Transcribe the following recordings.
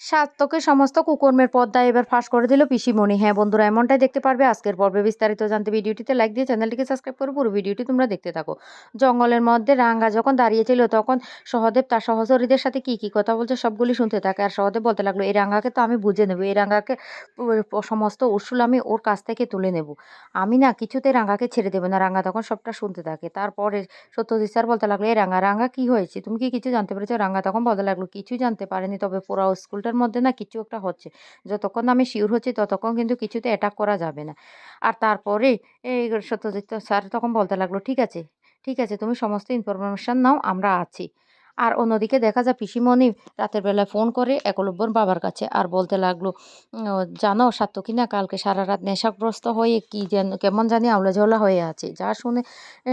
সাত্তকে সমস্ত কুকর্মের পর্দা এবার ফাঁস করে দিল পিসিমণি। হ্যাঁ বন্ধুরা, এমনটাই দেখতে পারবে আজকের পর্বে বিস্তারিত জানতে। ভিডিওটিতে লাইক দিয়ে চ্যানেলটিকে সাবস্ক্রাইব করে পুরো ভিডিওটি তোমরা দেখতে থাকো। জঙ্গলের মধ্যে রাঙ্গা যখন দাঁড়িয়েছিল তখন সহদেব তার সহচরীদের সাথে কি কি কথা বলছে সবগুলি শুনতে থাকে। আর সহদেব বলতে লাগল, এই রাঙ্গাকে তো আমি বুঝে নেব। এই রাঙ্গাকে সমস্ত উসুল আমি ওর কাছ থেকে তুলে নেব। আমি না কিছুতে রাঙ্গাকে ছেড়ে দেবো না। রাঙ্গা তখন সবটা শুনতে থাকে। তারপরে সত্যজিৎ স্যার বলতে লাগল এই রাঙ্গা রাঙ্গা, কি হয়েছে? তুমি কি কিছু জানতে পেরেছ? রাঙ্গা তখন বলতে লাগল, কিছুই জানতে পারেনি, তবে পুরো স্কুলটা ওটার মধ্যে না কিছু একটা হচ্ছে। যতক্ষণ আমি শিওর হচ্ছি, ততক্ষণ কিন্তু কিছুতে অ্যাটাক করা যাবে না। আর তারপরে এই সত্যজিৎ স্যার তখন বলতে লাগল, ঠিক আছে ঠিক আছে, তুমি সমস্ত ইনফরমেশান নাও, আমরা আছি। আর অন্যদিকে দেখা যায় পিসিমণি রাতের বেলায় ফোন করে একলব্যর বাবার কাছে আর বলতে লাগল জানো সাত্তকী না কালকে সারা রাত নেশাগ্রস্ত হয়ে কি যেন, কেমন জানি আউলা ঝোলা হয়ে আছে। যা শুনে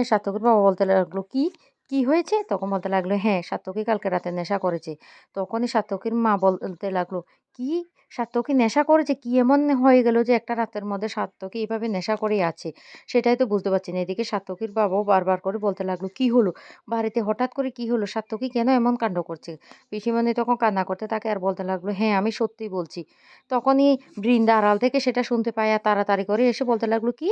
সাত্তকীর বাবা বলতে লাগল, কি? কি হয়েছে? তখন বলতে লাগল হ্যাঁ সাত্তকী কালকে রাতে নেশা করেছে। তখনই সাত্তকীর মা বলতে লাগল, কি? সাত্তকী নেশা করেছে? কি এমন হয়ে গেল যে একটা রাতের মধ্যে সাত্তকী এইভাবে নেশা করেই আছে? সেটাই তো বুঝতে পারছি না। এদিকে সাত্তকীর বাবাও বারবার করে বলতে লাগল, কি হলো? বাড়িতে হঠাৎ করে কি হলো? সাত্তকী কেন এমন কাণ্ড করছে? পিসিমণি তখন কান্না করতে তাকে আর বলতে লাগল হ্যাঁ আমি সত্যি বলছি। তখনই বৃন্দা আড়াল থেকে সেটা শুনতে পায় আর তাড়াতাড়ি করে এসে বলতে লাগল, কি?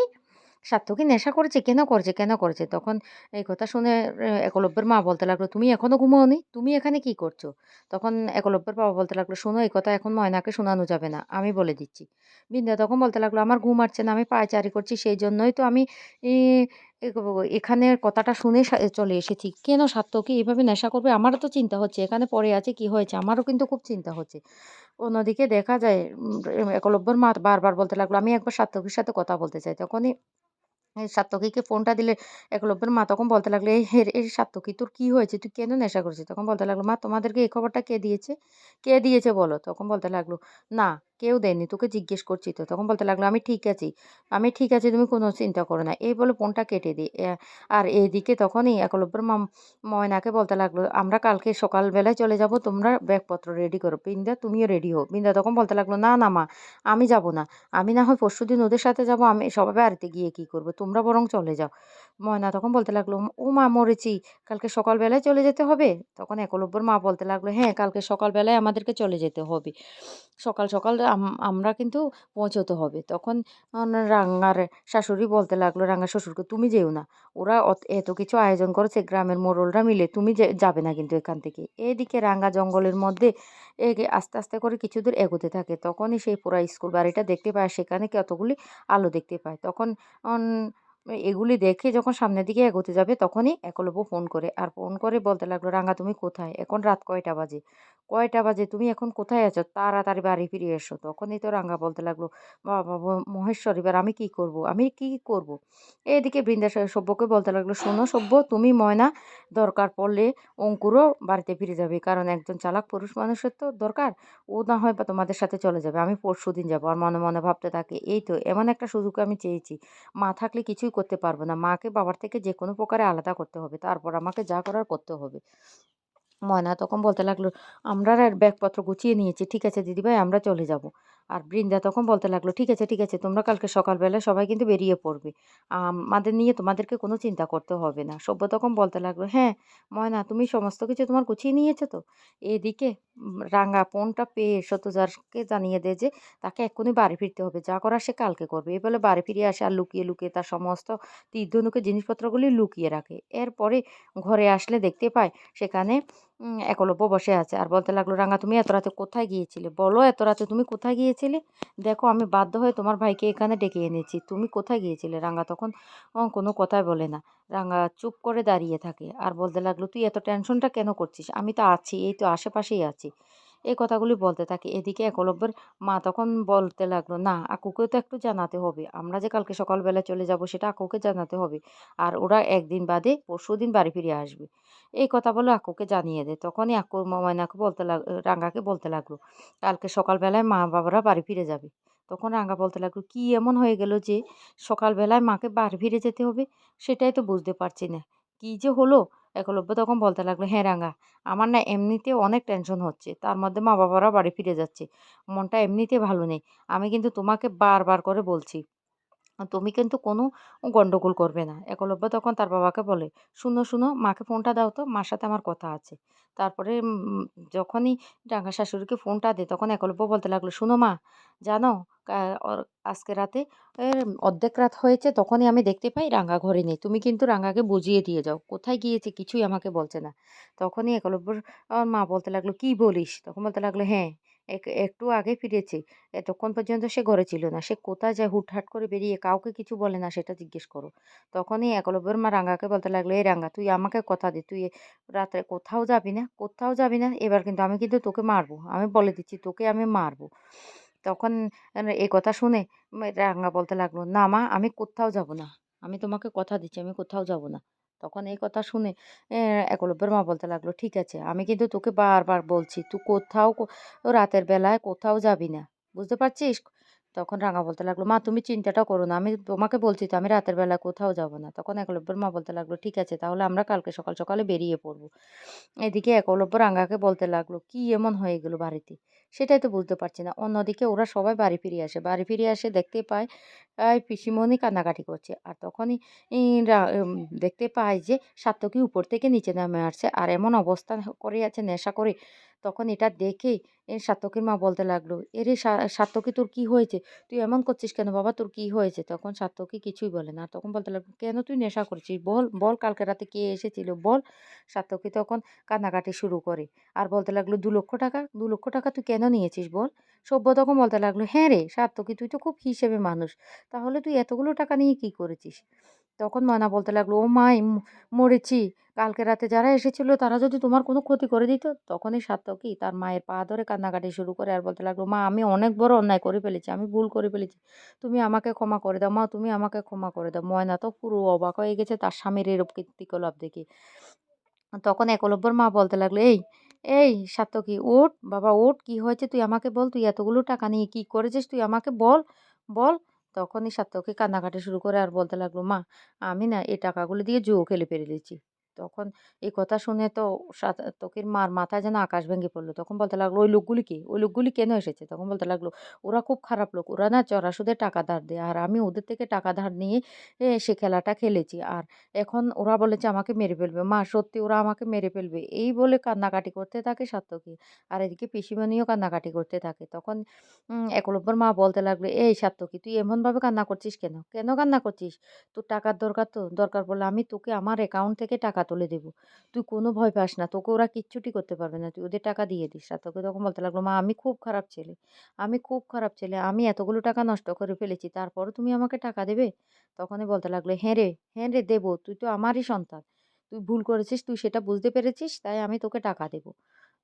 সার্থকী নেশা করেছে, কেন করেছে কেন করেছে? তখন এই কথা শুনে একলব্যের মা বলতে লাগল, তুমি এখনও ঘুমোওনি? তুমি এখানে কি করছ? তখন একলব্যের বাবা বলতে লাগল, শোনো, এই কথা এখন ময়নাকে শোনানো যাবে না, আমি বলে দিচ্ছি। বিন্দা তখন বলতে লাগল, আমার ঘুম আসছে না, আমি পায়চারি করছি, সেই জন্যই তো আমি এখানের কথাটা শুনে চলে এসেছি। কেন সার্থকী এভাবে নেশা করবে? আমারও তো চিন্তা হচ্ছে, এখানে পড়ে আছে, কি হয়েছে? আমারও কিন্তু খুব চিন্তা হচ্ছে। অন্যদিকে দেখা যায় একলব্যর মা বারবার বলতে লাগল, আমি একবার সার্থকীর সাথে কথা বলতে চাই। তখনই সাত্তকীকে ফোনটা দিলে একলব্যের মা তখন বলতে লাগল, এই এই সাত্তকী তোর কী হয়েছে? তুই কেন নেশা করছিস? তখন বলতে লাগল, মা, তোমাদেরকে এই খবরটা কে দিয়েছে? কে দিয়েছে বলো? তখন বলতে লাগল, না কেউ দেয়নি। তোকে জিজ্ঞেস করছি তো। তখন বলতে লাগল, আমি ঠিক আছি। আমি ঠিক আছি, তুমি কোনো চিন্তা করো না। এই বলে ফোনটা কেটে দিই। আর এইদিকে তখনই একলব্যের মা ময়নাকে বলতে লাগল, আমরা কালকে সকালবেলায় চলে যাব, তোমরা ব্যাগপত্র রেডি করো। বিন্দা, তুমিও রেডি হো বিন্দা তখন বলতে লাগল, না না, মা, আমি যাব না। আমি না হয় পরশু দিন ওদের সাথে যাব, আমি সবাই বাড়িতে গিয়ে কি করব? তোমরা বরং চলে যাও। ময়না তখন বলতে লাগল ও মা মরেছি, কালকে সকালবেলায় চলে যেতে হবে? তখন একলব্যর মা বলতে লাগল হ্যাঁ কালকে সকালবেলায় আমাদেরকে চলে যেতে হবে। সকাল সকাল আমরা কিন্তু পৌঁছতে হবে। তখন রাঙ্গার শাশুড়ি বলতে লাগল রাঙ্গার শ্বশুরকে তুমি যেও না, ওরা এত কিছু আয়োজন করেছে, গ্রামের মোড়লরা মিলে তুমি যাবে না কিন্তু এখান থেকে। এদিকে রাঙ্গা জঙ্গলের মধ্যে এগে, আস্তে আস্তে করে কিছু দূর এগোতে থাকে। তখনই সেই পুরা স্কুল বাড়িটা দেখতে পায়, সেখানে কতগুলি আলো দেখতে পায়। তখন এগুলি দেখে যখন সামনের দিকে এগোতে যাবে, তখনই একলব্য ফোন করে। আর ফোন করে বলতে লাগল, রাঙা, তুমি কোথায়? এখন রাত কয়টা বাজে? কয়টা বাজে? তুমি এখন কোথায় আছো? তাড়াতাড়ি বাড়ি ফিরে এসো। তখনই তো রাঙ্গা বলতে লাগল, বাবা মহেশ্বর, এবার আমি কি করব? আমি কি করব? এদিকে বৃন্দা সভ্যকে বলতে লাগল, শোনো সভ্য তুমি ময়না, দরকার পড়লে অঙ্কুরও বাড়িতে ফিরে যাবে। কারণ একজন চালাক পুরুষ মানুষের তো দরকার। ও না হয় বা তোমাদের সাথে চলে যাবে। আমি পরশু দিন যাব। আর মনে মনে ভাবতে থাকে, এই তো, এমন একটা সুযোগ আমি চেয়েছি। মা থাকলে কিছুই করতে পারব না। মাকে, বাবার থেকে যে কোনো প্রকারে আলাদা করতে হবে। তারপর আমাকে যা করার করতে হবে। ময়না তখন বলতে লাগল, আমরা আর ব্যাগপত্র গুছিয়ে নিয়েছি। ঠিক আছে, দিদিভাই, আমরা চলে যাব। আর বৃন্দা তখন বলতে লাগল, ঠিক আছে ঠিক আছে, তোমরা কালকে সকালবেলায় সবাই কিন্তু বেরিয়ে পড়বে। আমাদের নিয়ে তোমাদেরকে কোনো চিন্তা করতে হবে না। সভ্য তখন বলতে লাগল হ্যাঁ ময়না, তুমি সমস্ত কিছু তোমার গুছিয়ে নিয়েছো তো? এদিকে রাঙা ফোনটা পেয়ে সত্যজারকে জানিয়ে দেয় যে তাকে এক্ষুনি বাড়ি ফিরতে হবে। যা করার সে কালকে করবে। এই বলে বাড়ি ফিরে আসে আর লুকিয়ে লুকিয়ে তার সমস্ত তীর্ধনুকে জিনিসপত্রগুলি লুকিয়ে রাখে। এরপরে ঘরে আসলে দেখতে পায়, সেখানে একলব্য বসে আছে। আর বলতে লাগল, রাঙা, তুমি এত রাতে কোথায় গিয়েছিলে? বলো, এত রাতে তুমি কোথায় গিয়েছিলে? দেখো, আমি বাধ্য হয়ে তোমার ভাইকে এখানে ডেকে এনেছি। তুমি কোথায় গিয়েছিলে? রাঙা তখন কোনো কথাই বলে না। রাঙা চুপ করে দাঁড়িয়ে থাকে। আর বলতে লাগল, তুই এত টেনশনটা কেন করছিস? আমি তো আছি, এই তো আশেপাশেই আছি। এই কথাগুলি বলতে থাকে। এদিকে একলব্যের মা তখন বলতে লাগল, না, আকুকেও তো একটু জানাতে হবে। আমরা যে কালকে সকালবেলা চলে যাব, সেটা আকুকে জানাতে হবে। আর ওরা একদিন বাদে পরশু দিন বাড়ি ফিরে আসবে। এই কথা বলে আকুকে জানিয়ে দেয় তখনই আকু ময়নাকে বলতে লাগ রাঙ্গাকে বলতে লাগল, কালকে সকালবেলায় মা বাবারা বাড়ি ফিরে যাবে। তখন রাঙ্গা বলতে লাগল, কি এমন হয়ে গেল যে সকালবেলায় মাকে বাড়ি ফিরে যেতে হবে? সেটাই তো বুঝতে পারছি না। কি যে হলো? একলব্য তখন বলতে লাগল হ্যাঁ রাঙ্গা, আমার না এমনিতে অনেক টেনশন হচ্ছে। তার মধ্যে মা বাবারা বাড়ি ফিরে যাচ্ছে। মনটা এমনিতে ভালো নেই। আমি কিন্তু তোমাকে বারবার করে বলছি। তুমি কিন্তু কোনো গন্ডগোল করবে না। একলব্য তখন তার বাবাকে বলে, "শুনো, শুনো মাকে ফোনটা দাও তো, মার সাথে আমার কথা আছে।" তারপরে যখনই রাঙা শাশুড়িকে ফোনটা দেয় তখন একলব্য বলতে লাগল, "শুনো মা, জানো আজকে রাতে অর্ধেক রাত হয়েছে তখনই আমি দেখতে পাই রাঙ্গা ঘরে নেই। তুমি কিন্তু রাঙাকে বুঝিয়ে দিয়ে যাও। কোথায় গিয়েছে কিছুই আমাকে বলছে না।" তখনই একলব্যর মা বলতে লাগল, "কি বলিস?" তখন বলতে লাগল, "হ্যাঁ, একটু আগে ফিরেছে। এতক্ষণ পর্যন্ত সে ঘরে ছিল না। সে কোথায় যায় হুটহাট করে বেরিয়ে কাউকে কিছু বলে না সেটা জিজ্ঞেস করো। তখনই একলব্যের মা রাঙ্গাকে বলতে লাগল, "এই রাঙ্গা তুই আমাকে কথা দে। তুই রাত্রে কোথাও যাবি না, কোথাও যাবি না। এবার কিন্তু আমি কিন্তু তোকে মারবো। আমি বলে দিচ্ছি তোকে আমি মারবো।" তখন এই কথা শুনে রাঙ্গা বলতে লাগল, "না মা আমি কোত্থাও যাব না। আমি তোমাকে কথা দিচ্ছি আমি কোথাও যাব না।" তখন এই কথা শুনে একলব্যের মা বলতে লাগল, "ঠিক আছে আমি কিন্তু তোকে বারবার বলছি তুই কোথাও রাতের বেলায় কোথাও যাবি না। বুঝতে পারছিস?" তখন রাঙা বলতে লাগল, "মা তুমি চিন্তাটা করো না। আমি তোমাকে বলছি তো আমি রাতের বেলা কোথাও যাব না।" তখন একলব্যের মা বলতে লাগল, "ঠিক আছে তাহলে আমরা কালকে সকাল সকালে বেরিয়ে পড়ব এদিকে একলব্য রাঙাকে বলতে লাগল, "কি এমন হয়ে গেল বাড়িতে? সেটাই তো বুঝতে পারছি না।" অন্যদিকে ওরা সবাই বাড়ি ফিরে আসে। বাড়ি ফিরে আসে দেখতে পায় পিসিমণি কান্নাকাটি করছে। আর তখনই দেখতে পায় যে সাত্তকী উপর থেকে নিচে নামে আসছে। আর এমন অবস্থা করে আছে নেশা করে। তখন এটা দেখে এ সাত্তকীর মা বলতে লাগল, "এরে সা সাত্তকী তোর কি হয়েছে? তুই এমন করছিস কেন বাবা? তোর কি হয়েছে?" তখন সাত্তকী কিছুই বলে না। তখন বলতে লাগল, "কেন তুই নেশা করছিস? বল, বল কালকে রাতে কে এসেছিল বল?" সাত্তকী তখন কান্নাকাটি শুরু করে। আর বলতে লাগল, দু লক্ষ টাকা? দু লক্ষ টাকা তুই কেন নিয়েছিস বল?" সভ্য তখন বলতে লাগল, "হ্যাঁ রে সাত্তকী তুই তো খুব হিসেবে মানুষ। তাহলে তুই এতগুলো টাকা নিয়ে কি করেছিস?" তখন ময়না বলতে লাগল, "ও মা ম মরেছি। কালকে রাতে যারা এসেছিল তারা যদি তোমার কোনো ক্ষতি করে দিত?" তখনই সাত্তকী তার মায়ের পা ধরে কান্নাকাটি শুরু করে আর বলতে লাগল, "মা আমি অনেক বড় অন্যায় করে ফেলেছি। আমি ভুল করে ফেলেছি। তুমি আমাকে ক্ষমা করে দাও মা তুমি আমাকে ক্ষমা করে দাও।" ময়না তো পুরো অবাক হয়ে গেছে তার স্বামীর এরূপ কীর্তিকলাপ দেখে। তখন একলব্যর মা বলতে লাগল, "এই, এই সাত্তকী ওট বাবা ওট কি হয়েছে তুই আমাকে বল। তুই এতগুলো টাকা নিয়ে কি করেছিস তুই আমাকে বল, বল।" তখনই সাত্তকী কান্নাকাটি শুরু করে আর বলতে লাগল, "মা আমি না এই টাকাগুলো দিয়ে জুয়ো খেলে ফেলেছি।" তখন এই কথা শুনে তো সাত্তকীর মার মাথায় যেন আকাশ ভেঙে পড়ল তখন বলতে লাগল, "ওই লোকগুলি কে? ওই লোকগুলি কেন এসেছে?" তখন বলতে লাগল, "ওরা খুব খারাপ লোক। ওরা না চড়া সুদে টাকা ধার দেয়। আর আমি ওদের থেকে টাকা ধার নিয়ে সে খেলাটা খেলেছি। আর এখন ওরা বলেছে আমাকে মেরে ফেলবে। মা সত্যি ওরা আমাকে মেরে ফেলবে।" এই বলে কান্নাকাটি করতে থাকে সাত্তকী। আর এদিকে পিসিমণিও কান্নাকাটি করতে থাকে। তখন একলব্যর মা বলতে লাগল, "এই সাত্তকী তুই এমনভাবে কান্না করছিস কেন? কেন কান্না করছিস? তোর টাকার দরকার তো? দরকার পড়লে আমি তোকে আমার অ্যাকাউন্ট থেকে টাকা তুলে দেবো তুই কোনো ভয় পাস না। তোকে ওরা কিচ্ছুটি করতে পারবে না। তুই ওদের টাকা দিয়ে দিস।" আর তোকে তখন বলতে লাগল, "মা আমি খুব খারাপ ছেলে। আমি খুব খারাপ ছেলে। আমি এতগুলো টাকা নষ্ট করে ফেলেছি। তারপরও তুমি আমাকে টাকা দেবে?" তখনই বলতে লাগল, "হ্যাঁ রে, হ্যাঁ রে দেবো তুই তো আমারই সন্তান। তুই ভুল করেছিস তুই সেটা বুঝতে পেরেছিস তাই আমি তোকে টাকা দেব।"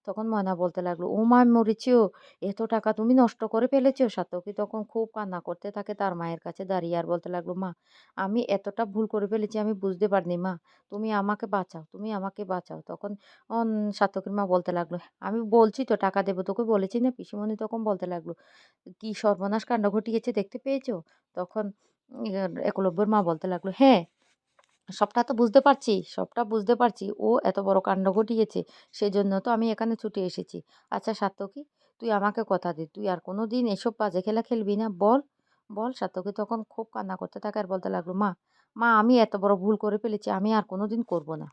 তখন ময়না বলতে লাগল, "ও মা মরেছো! এত টাকা তুমি নষ্ট করে ফেলেছো?" সাত্তকী তখন খুব কান্না করতে থাকে তার মায়ের কাছে দাঁড়িয়ে আর বলতে লাগল, "মা আমি এতটা ভুল করে ফেলেছি আমি বুঝতে পারিনি মা। তুমি আমাকে বাঁচাও, তুমি আমাকে বাঁচাও।" তখন অন সাত্তকীর মা বলতে লাগল, "আমি বলছি তো টাকা দেবো তোকে বলেছি না?" পিসিমণি তখন বলতে লাগল, "কি সর্বনাশ কাণ্ড ঘটিয়েছে দেখতে পেয়েছ?" তখন একলব্যর মা বলতে লাগল, "হ্যাঁ, সবটা তো বুঝতে পারছি, সবটা বুঝতে পারছি। ও এত বড় কাণ্ড ঘটিয়েছে সেই জন্য তো আমি এখানে ছুটে এসেছি। আচ্ছা সার্থকী তুই আমাকে কথা দে তুই আর কোনো দিন এসব বাজে খেলা খেলবি না বল, বল?" সার্থকী তখন খুব কান্না করতে থাকে আর বলতে লাগল, "মা, মা আমি এত বড় ভুল করে ফেলেছি আমি আর কোনো দিন করব না।"